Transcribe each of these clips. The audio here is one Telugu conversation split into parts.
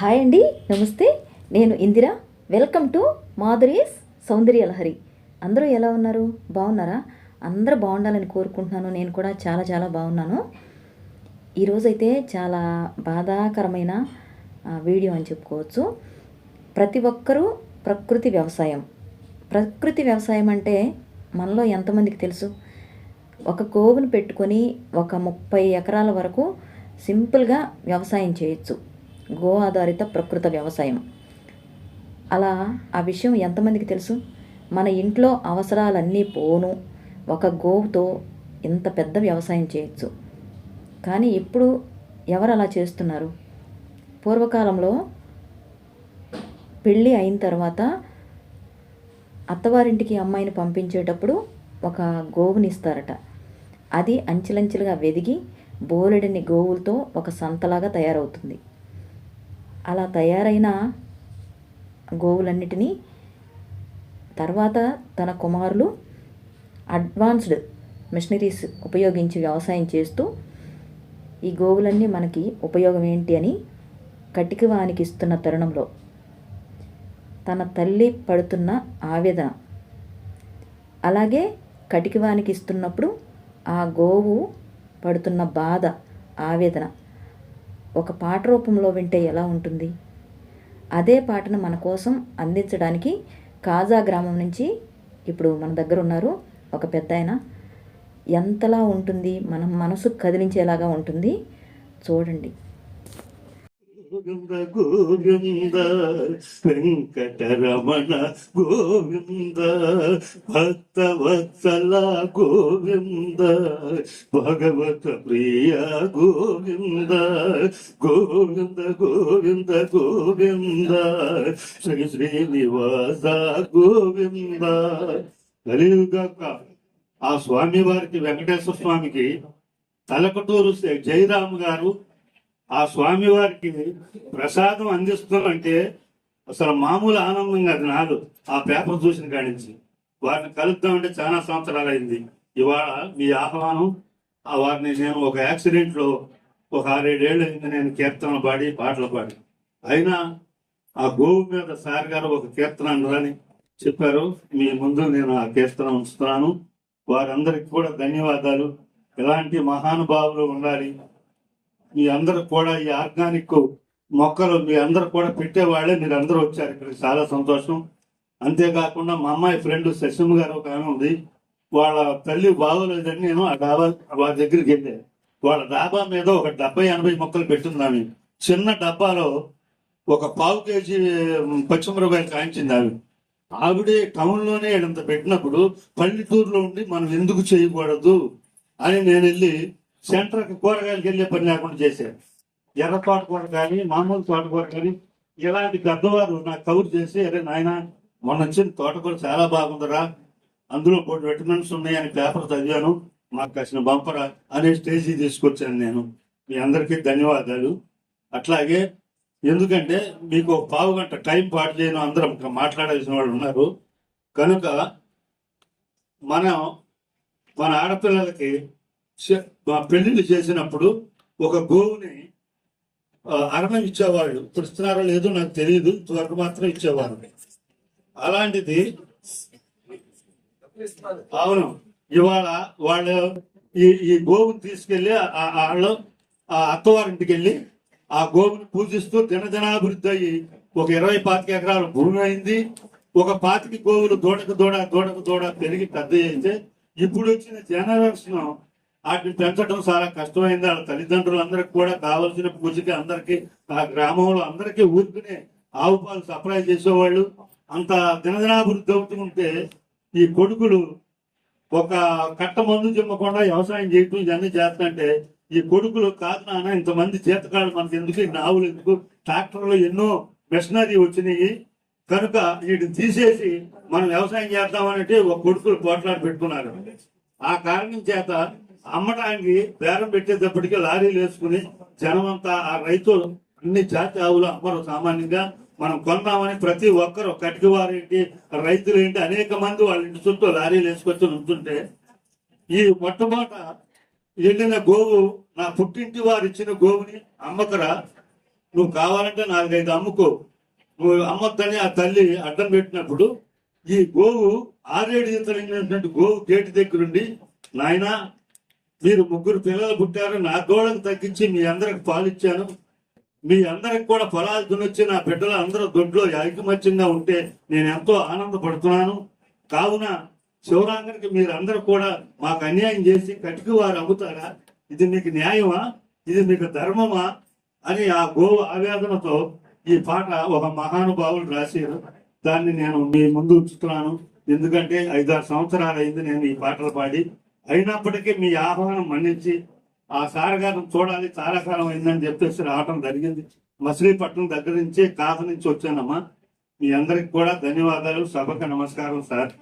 హాయ్ అండి నమస్తే. నేను ఇందిర. వెల్కమ్ టు మాధురీస్ సౌందర్య లహరి అందరూ ఎలా ఉన్నారు? బాగున్నారా? అందరూ బాగుండాలని కోరుకుంటున్నాను. నేను కూడా చాలా చాలా బాగున్నాను. ఈరోజైతే చాలా బాధాకరమైన వీడియో అని చెప్పుకోవచ్చు. ప్రతి ఒక్కరూ ప్రకృతి వ్యవసాయం. ప్రకృతి వ్యవసాయం అంటే మనలో ఎంతమందికి తెలుసు? ఒక గోవును పెట్టుకొని ఒక ముప్పై ఎకరాల వరకు సింపుల్గా వ్యవసాయం చేయొచ్చు. గో ఆధారిత ప్రకృత వ్యవసాయం. అలా ఆ విషయం ఎంతమందికి తెలుసు? మన ఇంట్లో అవసరాలన్నీ పోను. ఒక గోవుతో ఇంత పెద్ద వ్యవసాయం చేయొచ్చు. కానీ ఇప్పుడు ఎవరు అలా చేస్తున్నారు? పూర్వకాలంలో పెళ్ళి అయిన తర్వాత అత్తవారింటికి అమ్మాయిని పంపించేటప్పుడు ఒక గోవుని ఇస్తారట. అది అంచెలంచెలుగా వెదిగి బోలెడని గోవులతో ఒక సంతలాగా తయారవుతుంది. అలా తయారైన గోవులన్నిటినీ తర్వాత తన కుమారులు అడ్వాన్స్డ్ మిషనరీస్ ఉపయోగించి వ్యవసాయం చేస్తూ ఈ గోవులన్నీ మనకి ఉపయోగం ఏంటి అని కటికి వానికి ఇస్తున్న తరుణంలో తన తల్లి పడుతున్న ఆవేదన. అలాగే కటికివానికి ఇస్తున్నప్పుడు ఆ గోవు పడుతున్న బాధ ఆవేదన ఒక పాట రూపంలో వింటే ఎలా ఉంటుంది? అదే పాటను మన కోసం అందించడానికి కాజా గ్రామం నుంచి ఇప్పుడు మన దగ్గర ఉన్నారు ఒక పెద్ద ఆయన. ఎంతలా ఉంటుంది? మన మనసు కదిలించేలాగా ఉంటుంది. చూడండి. గోవింద గోవింద వెంకటరమణ గోవింద భక్త వత్సల గోవింద భగవత ప్రియ గోవింద గోవింద గోవింద గోవింద శ్రీ శ్రీనివాస గోవింద. కలియుగాక ఆ స్వామి వారికి వెంకటేశ్వర స్వామికి తలకటూరు జయరామ్ గారు ఆ స్వామి వారికి ప్రసాదం అందిస్తున్నారంటే అసలు మామూలు ఆనందం కాదు నాడు ఆ పేపర్ చూసిన కాడించి వారిని కలుద్దామంటే చాలా సంవత్సరాలు అయింది ఇవాళ మీ ఆహ్వానం ఆ వారిని నేను ఒక యాక్సిడెంట్లో ఒక ఆరేడేళ్ళు అయింది నేను కీర్తనలు పాడి పాటలు పాడి. అయినా ఆ గోవు మీద సార్ గారు ఒక కీర్తన అని చెప్పారు. మీ ముందు నేను ఆ కీర్తన ఉంచుతున్నాను. వారందరికి కూడా ధన్యవాదాలు. ఇలాంటి మహానుభావులు ఉండాలి. మీ అందరూ కూడా ఈ ఆర్గానిక్ మొక్కలు మీ అందరు కూడా పెట్టేవాళ్ళే మీరు అందరూ వచ్చారు ఇక్కడ. చాలా సంతోషం. అంతేకాకుండా మా అమ్మాయి ఫ్రెండ్ శశమ్మ గారు ఒక ఆమె ఉంది. వాళ్ళ తల్లి బాగోలేదని నేను ఆ డాబా వాళ్ళ దగ్గరికి వెళ్ళాను వాళ్ళ డాబా మీద ఒక డెబ్బై ఎనభై మొక్కలు పెట్టింది ఆమె. చిన్న డబ్బాలో ఒక పావు కేజీ పచ్చిమిరపకాయలు కాయించింది ఆమె. ఆవిడే టౌన్లోనే ఇడంత పెట్టినప్పుడు పల్లెటూరులో ఉండి మనం ఎందుకు చేయకూడదు అని నేను వెళ్ళి సెంటర్కి కూరగాయలకు వెళ్ళే పని లేకుండా చేశారు. ఎర్ర తోటకూర కానీ మామూలు తోటకూర కానీ ఇలాంటి పెద్దవారు నాకు కవర్ చేసి అరే నాయన మొన్న వచ్చిన తోటకూర చాలా బాగుందిరా అందులో కొన్ని విటమిన్స్ ఉన్నాయని పేపర్ చదివాను మాకు కాసిన బంపరా అనే స్టేజీ తీసుకొచ్చాను నేను. మీ అందరికీ ధన్యవాదాలు. అట్లాగే ఎందుకంటే మీకు ఒక పావు గంట టైం పాటు చేయను అందరం మాట్లాడాల్సిన వాళ్ళు ఉన్నారు. కనుక మనం మన ఆడపిల్లలకి పెళ్ళిళ్ళు చేసినప్పుడు ఒక గోవుని అరణం ఇచ్చేవాళ్ళు. ఇప్పుడు ఇస్తున్నారో లేదో నాకు తెలియదు ఇంతవరకు మాత్రం ఇచ్చేవారు. అలాంటిది అవును. ఇవాళ వాళ్ళు ఈ ఈ గోవుని తీసుకెళ్ళి ఆ- వాళ్ళు ఆ అత్తవారింటికి వెళ్ళి ఆ గోవుని పూజిస్తూ దినదినాభివృద్ధి అయ్యి ఒక ఇరవై పాతిక ఎకరాల భూమి అయింది. ఒక పాతికి గోవులు దూడకు దూడ దూడకు దూడ పెరిగి పెద్ద అయితే ఇప్పుడు వచ్చిన జనరేషన్ వాటిని పెంచడం చాలా కష్టమైంది. వాళ్ళ తల్లిదండ్రులందరికి కూడా కావలసిన పూజకి అందరికి ఆ గ్రామంలో అందరికీ ఊరుకునే ఆవు పాలు సప్లై చేసేవాళ్ళు. అంత దినదినాభివృద్ధి అవుతుంటే ఈ కొడుకులు ఒక కట్ట మందు చిమ్మకుండా వ్యవసాయం చేయటం ఇవన్నీ చేస్తుంటే ఈ కొడుకులు కాదు నాన్న ఇంతమంది చేతకాళ్ళు మనకి ఎందుకు? నావులు ఎందుకు? ట్రాక్టర్లు ఎన్నో మిషనరీ వచ్చినాయి. కనుక వీటిని తీసేసి మనం వ్యవసాయం చేద్దామనంటే ఒక కొడుకులు పోట్లాడి పెట్టుకున్నారు. ఆ కారణం చేత అమ్మడానికి బేరం పెట్టేటప్పటికి లారీలు వేసుకుని జనమంతా ఆ రైతులు అన్ని జాతి ఆవులు అమ్మరు సామాన్యంగా. మనం కొన్నామని ప్రతి ఒక్కరు కటికవారేంటి రైతులు ఏంటి అనేక మంది వాళ్ళ ఇంటి చుట్టూ లారీలు వేసుకొచ్చి ఉంటుంటే ఈ మొట్టమొదట వెళ్ళిన గోవు నా పుట్టింటి వారు ఇచ్చిన గోవుని అమ్మకరా నువ్వు కావాలంటే నాలుగైదు అమ్ముకో. నువ్వు అమ్మొద్దని ఆ తల్లి అడ్డం పెట్టినప్పుడు ఈ గోవు ఆరేడు ఈతలైనటువంటి గోవు గేటు దగ్గరుండి నాయనా మీరు ముగ్గురు పిల్లలు పుట్టారు నా గోడను తగ్గించి మీ అందరికి పాలిచ్చాను. మీ అందరికి కూడా ఫలాలు తినొచ్చి నా బిడ్డలు అందరూ దొడ్లో ఐకమత్యంగా ఉంటే నేను ఎంతో ఆనందపడుతున్నాను. కావున శివరాంగనికి మీరందరూ కూడా మాకు అన్యాయం చేసి కటికి వారు అమ్ముతారా? ఇది మీకు న్యాయమా? ఇది మీకు ధర్మమా? అని ఆ గో ఆవేదనతో ఈ పాట ఒక మహానుభావులు రాశారు. దాన్ని నేను మీ ముందు ఉంచుతున్నాను. ఎందుకంటే ఐదారు సంవత్సరాలు అయింది నేను ఈ పాటలు పాడి. అయినప్పటికీ మీ ఆహ్వానం మన్నించి ఆ సారగారిని చూడాలి చాలా కాలం అయిందని చెప్పేసి రావటం జరిగింది. మచిలీపట్నం దగ్గర నుంచి కాక నుంచి వచ్చానమ్మా. మీ అందరికి కూడా ధన్యవాదాలు సభకు నమస్కారం సార్.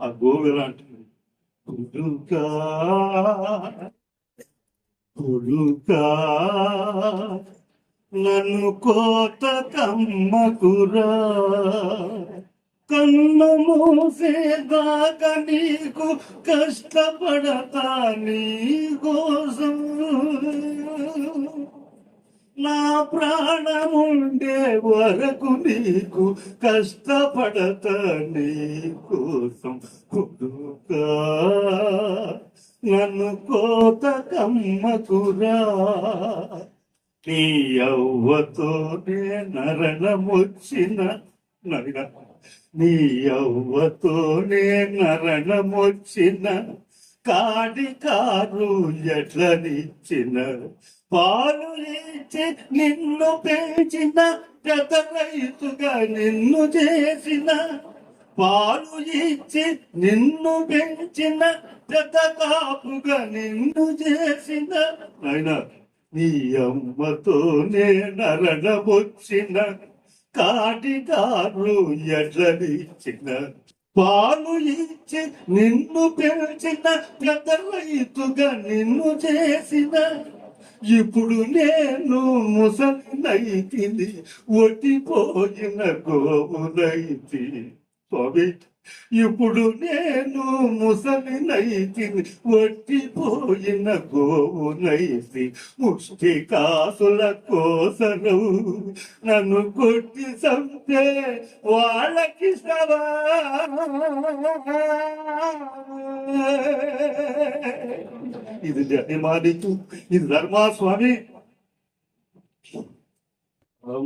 ఆ గోవిలాంటి కొడుకా కొడుకా నన్ను కోత కమ్మకురా కన్న మూసేదాకా నీకు కష్టపడతా నీ కోసం. నా ప్రాణముండే వరకు నీకు కష్టపడతా నీ కోసం కుడుకా నన్ను కోత కమ్మకురా. నీ అవ్వతోనే నరణమొచ్చిన నరిన నీ అవ్వతోనే నరణమొచ్చిన కాడి కారు ఎట్లనిచ్చిన పాలు నిన్ను పెంచిన పెద్ద రైతుగా నిన్ను చేసిన. పాలు ఇచ్చి నిన్ను పెంచిన పెద్ద కాపుగా నిన్ను చేసిన. ఆయన నీ అమ్మతో నరణమొచ్చిన కాటిదారు ఎడ్లనిచ్చిన. పాలు ఇచ్చి నిన్ను పెంచిన పెద్ద రైతుగా నిన్ను చేసిన. ఇప్పుడు నేను ముసలినైతిని ఒట్టిపోయిన గోవునైతి. పవిత్ర ఇప్పుడు నేను ముసలినైతిని ఒట్టిపోయిన గోవునైతి ముష్టి కాసుల కోసను నన్ను కొట్టి సంతే వాళ్ళకి ఇది ధర్మానికి ఇది ధర్మా స్వామి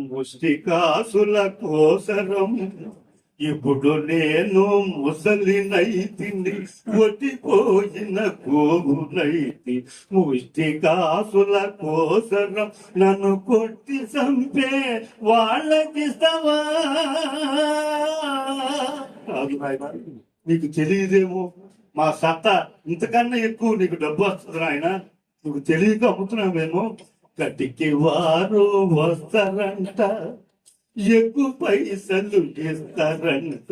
ముష్టి కాసుల కోసరం ఇప్పుడు నేను ముసలినైతిని ఒటిపోయిన కోగునైతి ముష్టి కాసుల కోసరం నన్ను కొట్టి చంపే వాళ్ళకిస్తావా? నీకు తెలియదేమో. మా సత్తా ఇంతకన్నా ఎక్కువ నీకు డబ్బు వస్తుంది నాయన. నువ్వు తెలియక మేము కటికి వారు వస్తారంట. ఎక్కువ పైసలు ఇస్తారంట.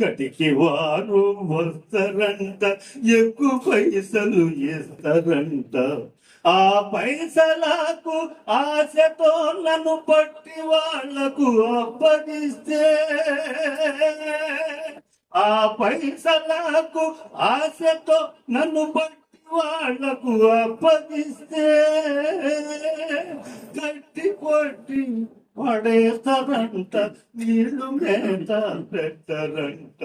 కటికి వారు వస్తారంట. ఎక్కువ పైసలు ఇస్తారంట. ఆ పైసలకు ఆశతో నన్ను పట్టి వాళ్ళకు అప్పగిస్తే ఆ పైసలకు ఆశతో నన్ను పట్టి వాళ్ళకు అప్పగిస్తే కట్టి కొట్టి పడేస్తారంట నీళ్ళు మేత పెట్టరంట.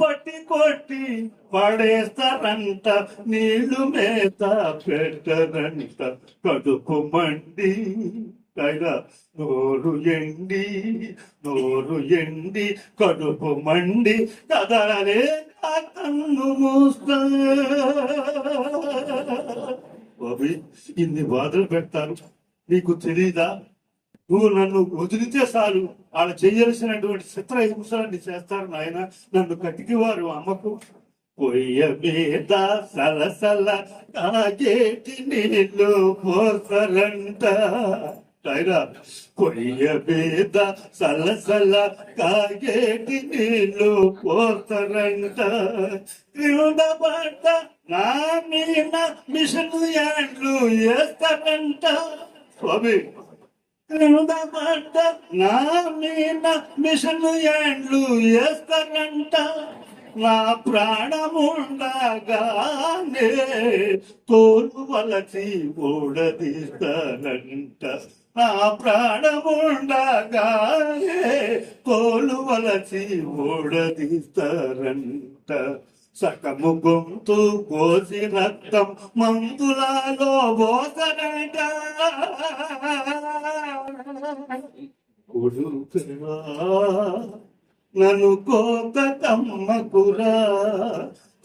పట్టి కొట్టి పడేస్తారంట నీళ్ళు మేత పెట్టరంట. కడుపు మండి పైగా నోరు ఎండి నోరు ఎండి కడుపు మండి కదలనే కన్ను మూస్తా. బాబీ ఇన్ని బాధలు పెడతారు. నీకు తెలీదా? నువ్వు నన్ను వదిలితే చాలు. వాళ్ళు చేయాల్సినటువంటి చిత్ర హింసలన్నీ చేస్తారు నాయన. నన్ను కటికి వారు అమ్మకు. పొయ్య మీద సలసల కాగేటి నీళ్ళు పోసరంట నాయనా పొయ్య మీద సలసల కాగేటి నీళ్ళు పోసరంట క్రింద పడ్డ నా మీద మిషన్ యాండ్లు వేస్తారంట. స్వామి నిందపడ్డ నా మీద మిషన్లు ఏండ్లు వేస్తారంట. నా ప్రాణముండగానే తోలు వలచి ఓడదీస్తానంట నా ప్రాణముండగానే తోలు వలచి ఓడదీస్తారంట. సకము గొంతు కోసి రక్తం మందులలో బోసనట కొడుకురా నన్ను తమ్మకురా.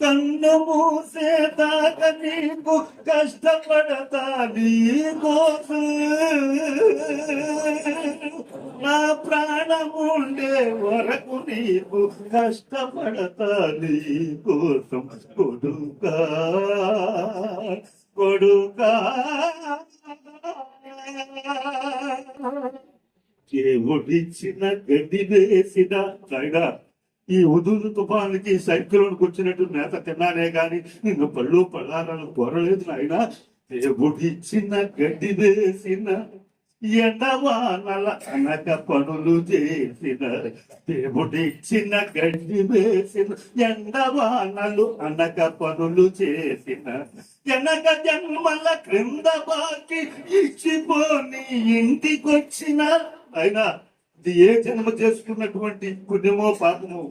కన్ను కన్ను మూసేదాక నీకు కష్టపడతా నీకోసం. నా ఉండే వరకు నీకు కష్టపడతా నీకోసం కొడుకా కొడుకా. దేవుడిచ్చిన గడ్డి వేసిన నాయనా ఈ ఉదురు తుఫానికి సైక్లోన్కి వచ్చినట్టు నేత తిన్నానే గాని నిన్ను పళ్ళు పళ్ళాలను కోరలేదు నాయన. దేవుడిచ్చిన గడ్డి వేసిన ఎండవానల అనక పనులు చేసిన దేవుడిచ్చిన గడ్డి వేసిన ఎండవానలు అనక పనులు చేసిన జనక జన్మల క్రింద బాకి ఇచ్చిపోని ఇంటికొచ్చిన అయినా ఇది ఏ జన్మ చేసుకున్నటువంటి పుణ్యమో పాపమో?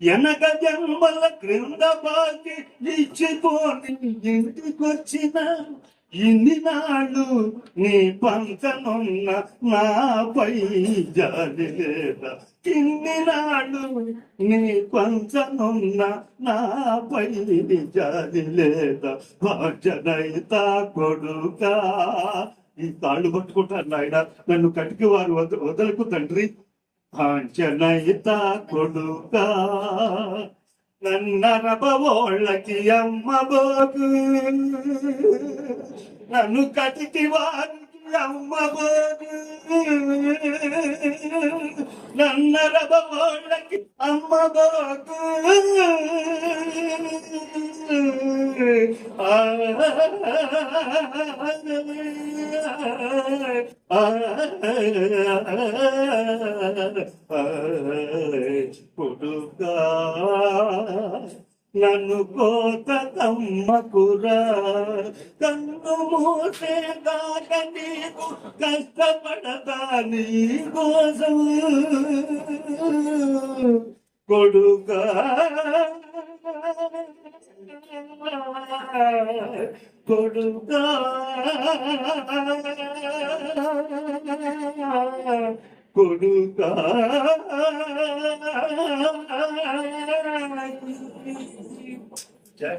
ఎనక జన్మల క్రింద బాకి ఇచ్చిపోని ఇంటికొచ్చిన ఇన్ని నాళ్ళు నీ పంచనున్న నాపై జాలి లేదా. ఇన్ని నాళ్ళు నీ పంచనున్న నాపై జాలి లేదా. భాజనైతా కొడుకా. ఈ తాళ్ళు పట్టుకుంటారు నాయన. నన్ను కటికి వారు వద వదలకు తండ్రి. ఆంచనయిత కొడుకా. నన్నరబోళ్ళకి అమ్మ బోగు. నన్ను కటికి వారికి అమ్మ నన్నరబోళ్ళకి అమ్మ బోగు పుడుగా నన్ను కోత తమ్మకురా. కన్ను మూసే దాక నీకు కష్టపడతా నీ కోసం. కొడుకా. కొడుకా. కొడుకా జై